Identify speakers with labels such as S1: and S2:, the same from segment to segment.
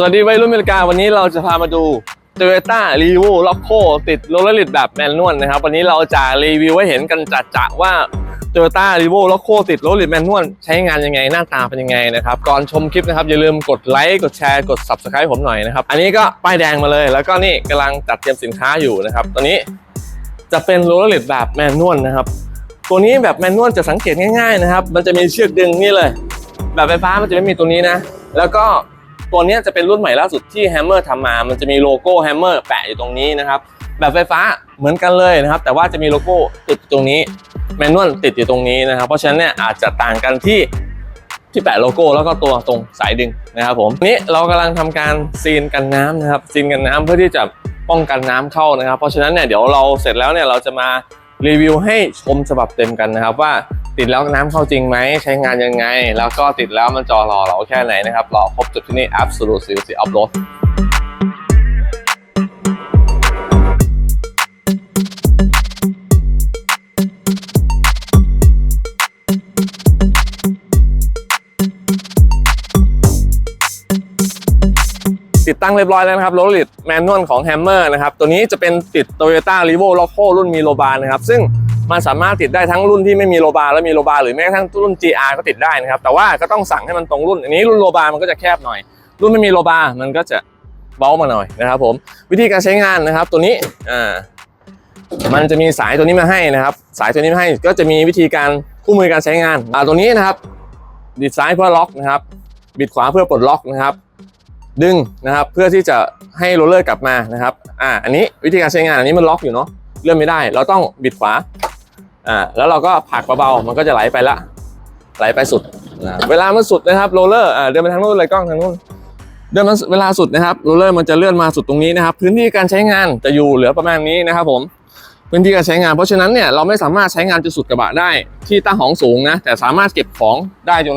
S1: สวัสดีวัยรุ่นอเมริกาวันนี้เราจะพามาดู Toyota r e v o l o c o ติดโรลเลอร์ลิดแบบแมนนวลนะครับ วันนี้เราจะรีวิวให้เห็นกันจัดๆว่า Toyota r e v o l o c o ติดโรลเลอร์ลิดแมนนวลใช้งานยังไงหน้าตาเป็นยังไงนะครับ ก่อนชมคลิปนะครับ อย่าลืมกดไลค์กดแชร์กด Subscribe ผมหน่อยนะครับ อันนี้ก็ป้ายแดงมาเลย แล้วก็นี่กำลังจัดเตรียมสินค้าอยู่นะครับตอนนี้จะเป็นโรลเลอร์ลิดแบบแมนนวลนะครับตัวนี้แบบแมนนวลจะสังเกตง่ายๆนะครับมันจะมีเชือกดึงนี่เลย แบบไฟฟ้ามันจะไม่มีตัวนี้นะ แล้วก็ ตัวนี้จะเป็นรุ่นใหม่ล่าสุดที่ Hammer ทำมา มันจะมีโลโก้ Hammer แปะอยู่ตรงนี้นะครับแบบไฟฟ้าเหมือนกันเลยนะครับ แต่ว่าจะมีโลโก้ติดตรงนี้แมนนวลติดอยู่ตรงนี้นะครับ เพราะฉะนั้นเนี่ยอาจจะต่างกันที่ที่แปะโลโก้แล้วก็ตัวตรงสายดึงนะครับผมนี้เรากำลังทำการซีนกันน้ำนะครับซีนกันน้ำเพื่อที่จะป้องกันน้ำเข้านะครับ เพราะฉะนั้นเนี่ยเดี๋ยวเราเสร็จแล้วเนี่ยเราจะมารีวิวให้ชมฉบับเต็มกันนะครับว่า ติดแล้วน้ำเข้าจริงไหมใช้งานยังไง แล้วก็ติดแล้วมันจอรอเราแค่ไหนนะครับรอครบจุดที่นี่ Absolute Security Upload ติดตั้งเรียบร้อยแล้วนะครับโรลลิดแมนนวลของ Hammer นะครับ ตัวนี้จะเป็นติด Toyota r e v o l o c o รุ่นมีโลบาร์นะครับ ซึ่ง มันสามารถติดได้ทั้งรุ่นที่ไม่มีโลบาร์และมีโลบาร์หรือแม้กระทั่งรุ่น GR ก็ติดได้นะครับ แต่ว่าก็ต้องสั่งให้มันตรงรุ่น อันนี้รุ่นโลบาร์มันก็จะแคบหน่อย รุ่นไม่มีโลบาร์มันก็จะเบามาหน่อยนะครับผมวิธีการใช้งานนะครับ ตัวนี้อ่ามันจะมีสายตัวนี้มาให้นะครับ สายตัวนี้มาให้ก็จะมีวิธีการคู่มือการใช้งานอ่าตัวนี้นะครับบิดซ้ายเพื่อล็อกนะครับ บิดขวาเพื่อปลดล็อกนะครับ ดึงนะครับเพื่อที่จะให้โรลเลอร์กลับมานะครับอ่าอันนี้วิธีการใช้งานอันนี้มันล็อกอยู่เนาะเลื่อนไม่ได้ เราต้องบิดขวา อ่าแล้วเราก็ผลักเบาๆมันก็จะไหลไปละ ไหลไปสุดนะเวลามันสุดนะครับโรลเลอร์อ่าเดินไปทางนู้นเลยกล้องทางนู้นเดินมาเวลาสุดนะครับโรลเลอร์มันจะเลื่อนมาสุดตรงนี้นะครับ พื้นที่การใช้งานจะอยู่เหลือประมาณนี้นะครับ ผมพื้นที่การใช้งาน เพราะฉะนั้นเนี่ยเราไม่สามารถใช้งานจนสุดกระบะได้ที่ตั้งของสูงนะแต่สามารถเก็บของได้จน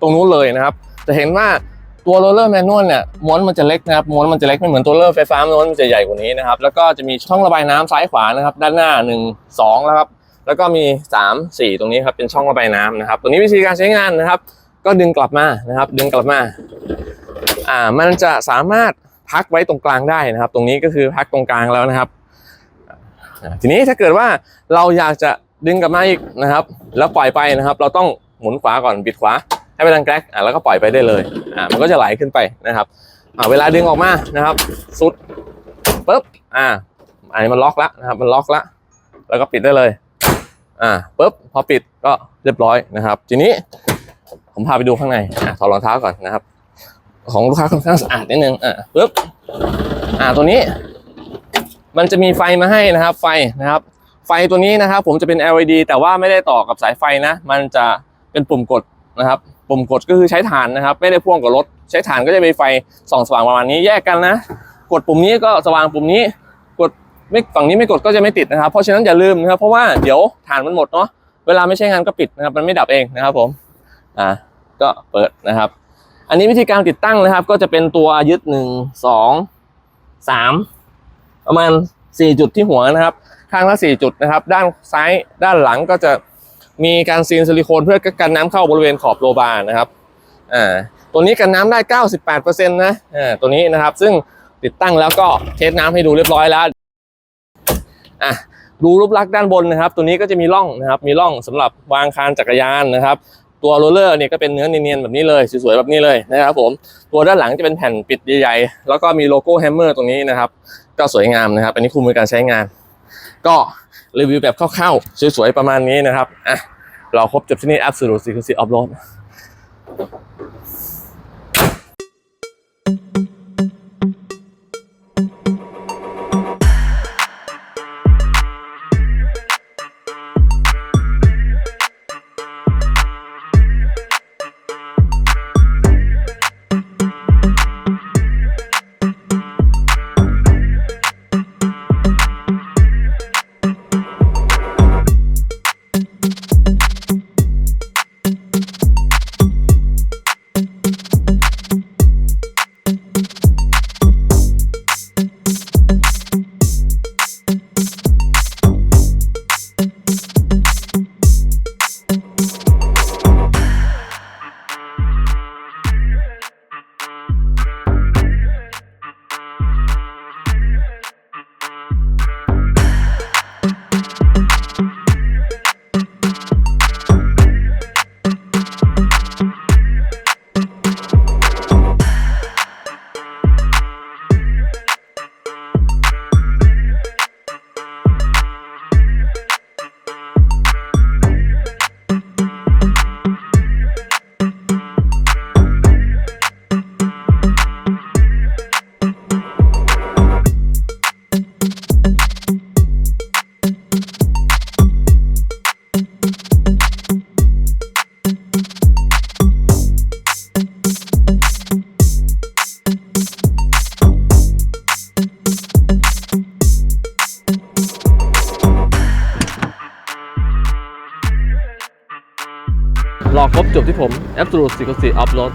S1: ตรงนู้นเลยนะครับ จะเห็นว่าตัวโรลเลอร์แมนนวลเนี่ยม้วนมันจะเล็กนะครับม้วนมันจะเล็กไม่เหมือนตัวโรลเลอร์ไฟฟ้าม้วนมันจะใหญ่กว่านี้นะครับแล้วก็จะมีช่องระบายน้ำซ้ายขวานะครับ ด้านหน้า 1 2 แล้วครับ แล้วก็มี 3 4 ตรงนี้ครับเป็นช่องระบายน้ำนะครับ ตัวนี้วิธีการใช้งานนะครับ ก็ดึงกลับมานะครับ ดึงกลับมาอ่ามันจะสามารถพักไว้ตรงกลางได้นะครับ ตรงนี้ก็คือพักตรงกลางแล้วนะครับ ทีนี้ถ้าเกิดว่าเราอยากจะดึงกลับมาอีกนะครับ แล้วปล่อยไปนะครับ เราต้องหมุนขวาก่อนบิดขวาให้ไปทางแกร็กอะแล้วก็ปล่อยไปได้เลยอ่ามันก็จะไหลขึ้นไปนะครับอ่าเวลาดึงออกมานะครับสุดปุ๊บอ่าอันนี้มันล็อกแล้วนะครับ มันล็อกแล้วแล้วก็ปิดได้เลย อ่าปุ๊บพอปิดก็เรียบร้อยนะครับ ทีนี้ผมพาไปดูข้างในอ่าถอดรองเท้าก่อนนะครับ ของลูกค้าค่อนข้างสะอาดนิดนึงอ่าปุ๊บอ่าตัวนี้ มันจะมีไฟมาให้นะครับ ไฟนะครับ ไฟตัวนี้นะครับ ผมจะเป็น LED แต่ว่าไม่ได้ต่อกับสายไฟนะ มันจะเป็นปุ่มกดนะครับ ปุ่มกดก็คือใช้ถ่านนะครับ ไม่ได้พ่วงกับรถ ใช้ถ่านก็จะมีไฟส่องสว่างประมาณนี้แยกกันนะ กดปุ่มนี้ก็สว่างปุ่มนี้ ไม่ฝั่งนี้ไม่กดก็จะไม่ติดนะครับ เพราะฉะนั้นอย่าลืมนะครับ เพราะว่าเดี๋ยวถ่านมันหมดเนาะ เวลาไม่ใช้งานก็ปิดนะครับ มันไม่ดับเองนะครับผม อ่า ก็เปิดนะครับ อันนี้วิธีการติดตั้งนะครับ ก็จะเป็นตัวยึดหนึ่งสองสามประมาณสี่จุดที่หัวนะครับ ข้างละสี่จุดนะครับ ด้านซ้ายด้านหลังก็จะมีการซีนซิลิโคนเพื่อกันน้ำเข้าบริเวณขอบโลบาร์นะครับ อ่า ตัวนี้กันน้ำได้ 98%นะ อ่า ตัวนี้นะครับ ซึ่งติดตั้งแล้วก็เทสน้ำให้ดูเรียบร้อยแล้ว อะดูรูปลักษณ์ด้านบนนะครับ ตัวนี้ก็จะมีร่องนะครับมีร่องสำหรับวางคานจักรยานนะครับ ตัวโรลเลอร์เนี่ยก็เป็นเนื้อเนียนๆแบบนี้เลยสวยๆแบบนี้เลยนะครับผมตัวด้านหลังจะเป็นแผ่นปิดใหญ่ๆแล้วก็มีโลโก้แฮมเมอร์ตรงนี้นะครับ ก็สวยงามนะครับ อันนี้คู่มือการใช้งาน ก็รีวิวแบบคร่าวๆสวยๆประมาณนี้นะครับอะเราครบจบที่นี่ Absolute Security Upload
S2: รอครบจบที่ผม Absolute Secret Off Road